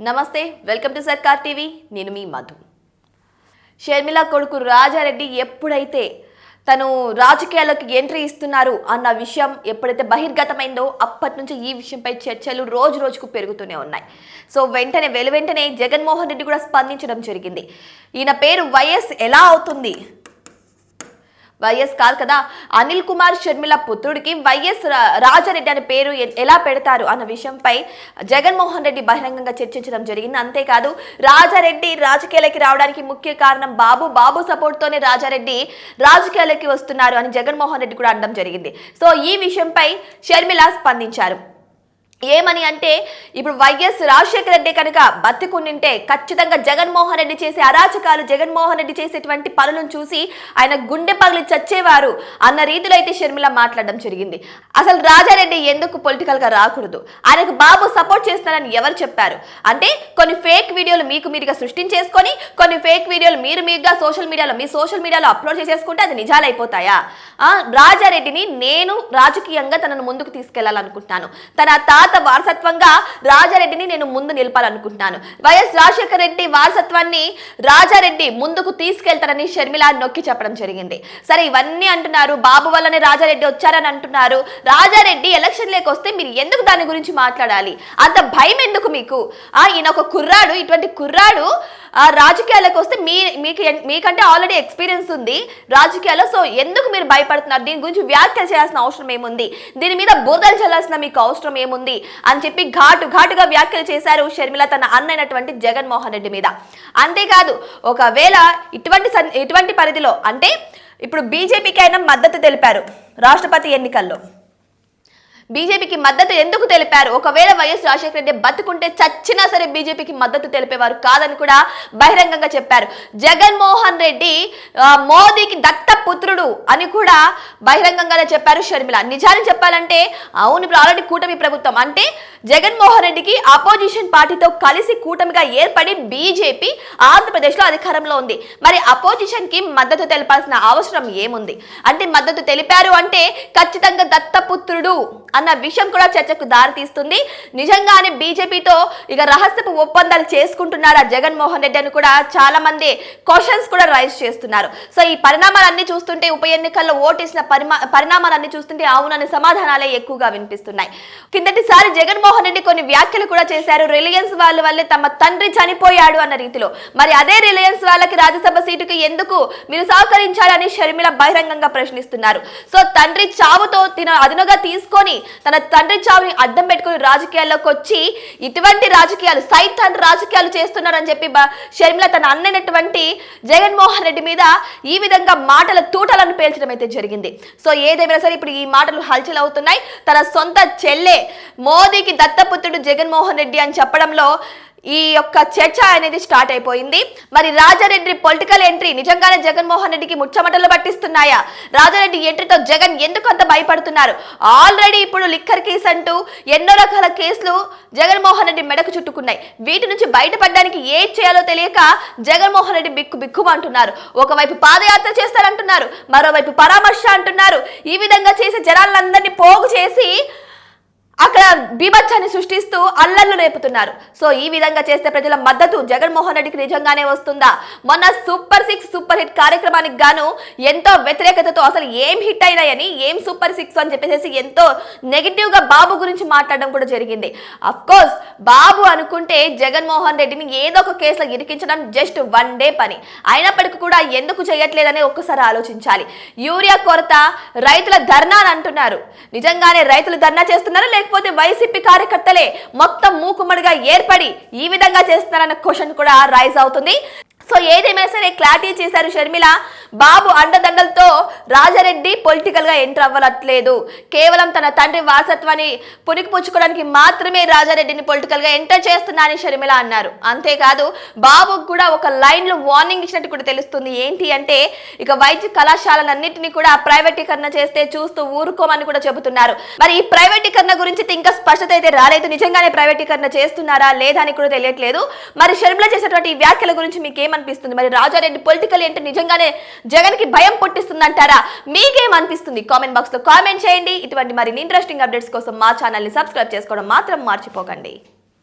నమస్తే welcome to సర్కార్ TV. నేను మీ మధు. షర్మిల కొడుకు రాజారెడ్డి ఎప్పుడైతే తను రాజకీయాల్లోకి ఎంట్రీ ఇస్తున్నారు అన్న విషయం ఎప్పుడైతే బహిర్గతమైందో అప్పటి నుంచి ఈ విషయంపై చర్చలు రోజు రోజుకు పెరుగుతూనే ఉన్నాయి. సో వెంటనే వెలువెంటనే జగన్మోహన్ రెడ్డి కూడా స్పందించడం జరిగింది. ఈయన పేరు వైఎస్ ఎలా అవుతుంది? వైఎస్ కాదు కదా. అనిల్ కుమార్ షర్మిల పుత్రుడికి వైఎస్ రా- రాజారెడ్డి అనే పేరు ఎ- ఎలా పెడతారు అన్న విషయంపై జగన్మోహన్ రెడ్డి బహిరంగంగా చర్చించడం జరిగింది. అంతేకాదు రాజారెడ్డి రాజకీయాలకి రావడానికి ముఖ్య కారణం బాబు. బాబు సపోర్ట్తోనే రాజారెడ్డి రాజకీయాలకి వస్తున్నారు అని జగన్మోహన్ రెడ్డి కూడా అనడం జరిగింది. సో ఈ విషయంపై షర్మిల స్పందించారు. ఏమని అంటే ఇప్పుడు వైఎస్ రాజశేఖర రెడ్డి కనుక బతికుండింటే ఖచ్చితంగా జగన్మోహన్ రెడ్డి చేసే అరాచకాలు జగన్మోహన్ రెడ్డి చేసేటువంటి పనులను చూసి ఆయన గుండె పగిలి చచ్చేవారు అన్న రీతిలో అయితే షర్మిల మాట్లాడడం జరిగింది. అసలు రాజారెడ్డి ఎందుకు పొలిటికల్గా రాకూడదు? ఆయనకు బాబు సపోర్ట్ చేస్తున్నారని ఎవరు చెప్పారు? అంటే కొన్ని ఫేక్ వీడియోలు మీకు మీరుగా సృష్టించేసుకొని కొన్ని ఫేక్ వీడియోలు మీరు మీరుగా సోషల్ మీడియాలో మీ సోషల్ మీడియాలో అప్లోడ్ చేసేసుకుంటే అది నిజాలైపోతాయా? ఆ, రాజారెడ్డిని నేను రాజకీయంగా తనను ముందుకు తీసుకెళ్ళాలనుకుంటున్నాను. తన తాత వారసత్వంగా రాజారెడ్డిని నేను ముందు నిలపాలనుకుంటున్నాను. వైఎస్ రాజశేఖర రెడ్డి వారసత్వాన్ని రాజారెడ్డి ముందుకు తీసుకెళ్తారని షర్మిల నొక్కి చెప్పడం జరిగింది. సరే ఇవన్నీ అంటున్నారు. బాబు వల్లనే రాజారెడ్డి వచ్చారని అంటున్నారు. రాజారెడ్డి ఎలక్షన్లోకి వస్తే మీరు ఎందుకు దాని గురించి మాట్లాడాలి? అంత భయం ఎందుకు మీకు? ఈయన ఒక కుర్రాడు. ఇటువంటి కుర్రాడు రాజకీయాలకు వస్తే మీ మీకు మీకంటే ఆల్రెడీ ఎక్స్పీరియన్స్ ఉంది రాజకీయాల్లో. సో ఎందుకు మీరు భయపడుతున్నారు? దీని గురించి వ్యాఖ్యలు చేయాల్సిన అవసరం ఏముంది? దీని మీద బోధలు చేయాల్సిన మీకు అవసరం ఏముంది? అని చెప్పి ఘాటు ఘాటుగా వ్యాఖ్యలు చేశారు షర్మిల తన అన్నైనటువంటి జగన్మోహన్ రెడ్డి మీద. అంతేకాదు ఒకవేళ ఇటువంటి ఇటువంటి పరిధిలో అంటే ఇప్పుడు బీజేపీకి అయినా మద్దతు తెలిపారు రాష్ట్రపతి ఎన్నికల్లో. బీజేపీకి మద్దతు ఎందుకు తెలిపారు? ఒకవేళ వైఎస్ రాజశేఖర రెడ్డి బతుకుంటే చచ్చినా సరే బీజేపీకి మద్దతు తెలిపేవారు కాదని కూడా బహిరంగంగా చెప్పారు. జగన్మోహన్ రెడ్డి మోదీకి మోదీకి దత్తపుత్రుడు అని కూడా బహిరంగంగానే చెప్పారు షర్మిల. నిజాన్ని చెప్పాలంటే అవును ఇప్పుడు ఆల్రెడీ కూటమి ప్రభుత్వం. అంటే జగన్మోహన్ రెడ్డికి అపోజిషన్ పార్టీతో కలిసి కూటమిగా ఏర్పడి బీజేపీ ఆంధ్రప్రదేశ్లో అధికారంలో ఉంది. మరి అపోజిషన్కి మద్దతు తెలపాల్సిన అవసరం ఏముంది? అంటే మద్దతు తెలిపారు అంటే ఖచ్చితంగా దత్తపుత్రుడు అన్న విషయం కూడా చర్చకు దారితీస్తుంది. నిజంగానే బీజేపీతో ఇక రహస్యపు ఒప్పందాలు చేసుకుంటున్నారా జగన్మోహన్ రెడ్డి అని కూడా చాలా మంది క్వశ్చన్స్ కూడా రైజ్ చేస్తున్నారు. సో ఈ పరిణామాలన్నీ చూస్తుంటే ఉప ఎన్నికల్లో ఓటేసిన పరిమా పరిణామాలన్నీ చూస్తుంటే అవుననే సమాధానాలే ఎక్కువగా వినిపిస్తున్నాయి. కిందటిసారి జగన్మోహన్ రెడ్డి కొన్ని వ్యాఖ్యలు కూడా చేశారు. రిలయన్స్ వాళ్ళ వల్లే తమ తండ్రి చనిపోయాడు అన్న రీతిలో. మరి అదే రిలయన్స్ వాళ్ళకి రాజ్యసభ సీటుకి ఎందుకు మీరు సహకరించాలని షర్మిల బహిరంగంగా ప్రశ్నిస్తున్నారు. సో తండ్రి చావుతో తిన అదునుగా తీసుకొని తన తండ్రి చావుని అడ్డం పెట్టుకుని రాజకీయాల్లోకి వచ్చి ఇటువంటి రాజకీయాలు సైతాన్ రాజకీయాలు చేస్తున్నారని చెప్పి షర్మిల తన అన్నైనటువంటి జగన్మోహన్ రెడ్డి మీద ఈ విధంగా మాటల తూటలను పేల్చడం అయితే జరిగింది. సో ఏదేమైనా సరే ఇప్పుడు ఈ మాటలు హల్చల్ అవుతున్నాయి. తన సొంత చెల్లె మోదీకి దత్తపుత్రుడు జగన్మోహన్ రెడ్డి అని చెప్పడంలో ఈ యొక్క చర్చ అనేది స్టార్ట్ అయిపోయింది. మరి రాజారెడ్డి పొలిటికల్ ఎంట్రీ నిజంగానే జగన్మోహన్ రెడ్డికి ముచ్చమటలు పట్టిస్తున్నాయా? రాజారెడ్డి ఎంట్రీతో జగన్ ఎందుకు అంత భయపడుతున్నారు? ఆల్రెడీ ఇప్పుడు లిక్కర్ కేసు అంటూ ఎన్నో రకాల కేసులు జగన్మోహన్ రెడ్డి మెడకు చుట్టుకున్నాయి. వీటి నుంచి బయటపడడానికి ఏం చేయాలో తెలియక జగన్మోహన్ రెడ్డి బిక్కు బిక్కుమంటున్నారు ఒకవైపు పాదయాత్ర చేస్తారంటున్నారు మరోవైపు పరామర్శ అంటున్నారు. ఈ విధంగా చేసి జనాలందరినీ పోగు చేసి అక్కడ బీభత్సాన్ని సృష్టిస్తూ అల్లర్లు రేపుతున్నారు. సో ఈ విధంగా చేస్తే ప్రజల మద్దతు జగన్మోహన్ రెడ్డికి నిజంగానే వస్తుందా? మొన్న సూపర్ సిక్స్ సూపర్ హిట్ కార్యక్రమానికి గాను ఎంతో వ్యతిరేకతతో అసలు ఏం హిట్ అయినాయని ఏం సూపర్ సిక్స్ అని చెప్పేసి ఎంతో నెగిటివ్గా బాబు గురించి మాట్లాడడం కూడా జరిగింది. అఫ్ కోర్స్ బాబు అనుకుంటే జగన్మోహన్ రెడ్డిని ఏదో ఒక కేసులో ఇరికించడం జస్ట్ వన్ డే పని. అయినప్పటికీ కూడా ఎందుకు చేయట్లేదని ఒక్కసారి ఆలోచించాలి. యూరియా కొరత రైతుల ధర్నా అని అంటున్నారు. నిజంగానే రైతులు ధర్నా చేస్తున్నారా లేకపోతే వైసీపీ కార్యకర్తలే మొత్తం మూకుమ్మడిగా ఏర్పడి ఈ విధంగా చేస్తున్నారన్న క్వశ్చన్ కూడా రైజ్ అవుతుంది. సో ఏదేమైనా సరే క్లారిటీ చేశారు షర్మిల. బాబు అండదండలతో రాజారెడ్డి పొలిటికల్గా ఎంటర్ అవ్వట్లేదు కేవలం తన తండ్రి వారసత్వాన్ని పుణికిపుచ్చుకోవడానికి మాత్రమే రాజారెడ్డిని పొలిటికల్గా ఎంటర్ చేస్తున్నారని షర్మిల అన్నారు. అంతేకాదు బాబుకు కూడా ఒక లైన్లో వార్నింగ్ ఇచ్చినట్టు కూడా తెలుస్తుంది. ఏంటి అంటే ఇక వైద్య కళాశాలలన్నింటినీ కూడా ప్రైవేటీకరణ చేస్తే చూస్తూ ఊరుకోమని కూడా చెబుతున్నారు. మరి ఈ ప్రైవేటీకరణ గురించి ఇంకా స్పష్టత అయితే రాలేదు. నిజంగానే ప్రైవేటీకరణ చేస్తున్నారా లేదా అని కూడా తెలియట్లేదు. మరి షర్మిల చేసినటువంటి ఈ వ్యాఖ్యల గురించి మీకు ఏమనిపిస్తుంది మరి రాజారెడ్డి పొలిటికల్ ఏంటి నిజంగానే జగన్కి భయం పుట్టిస్తుంది అంటారా మీకేమనిపిస్తుంది? కామెంట్ బాక్స్లో కామెంట్ చేయండి. ఇటువంటి మరిన్ని ఇంట్రెస్టింగ్ అప్డేట్స్ కోసం మా ఛానల్ని సబ్స్క్రైబ్ చేసుకోవడం మాత్రం మర్చిపోకండి.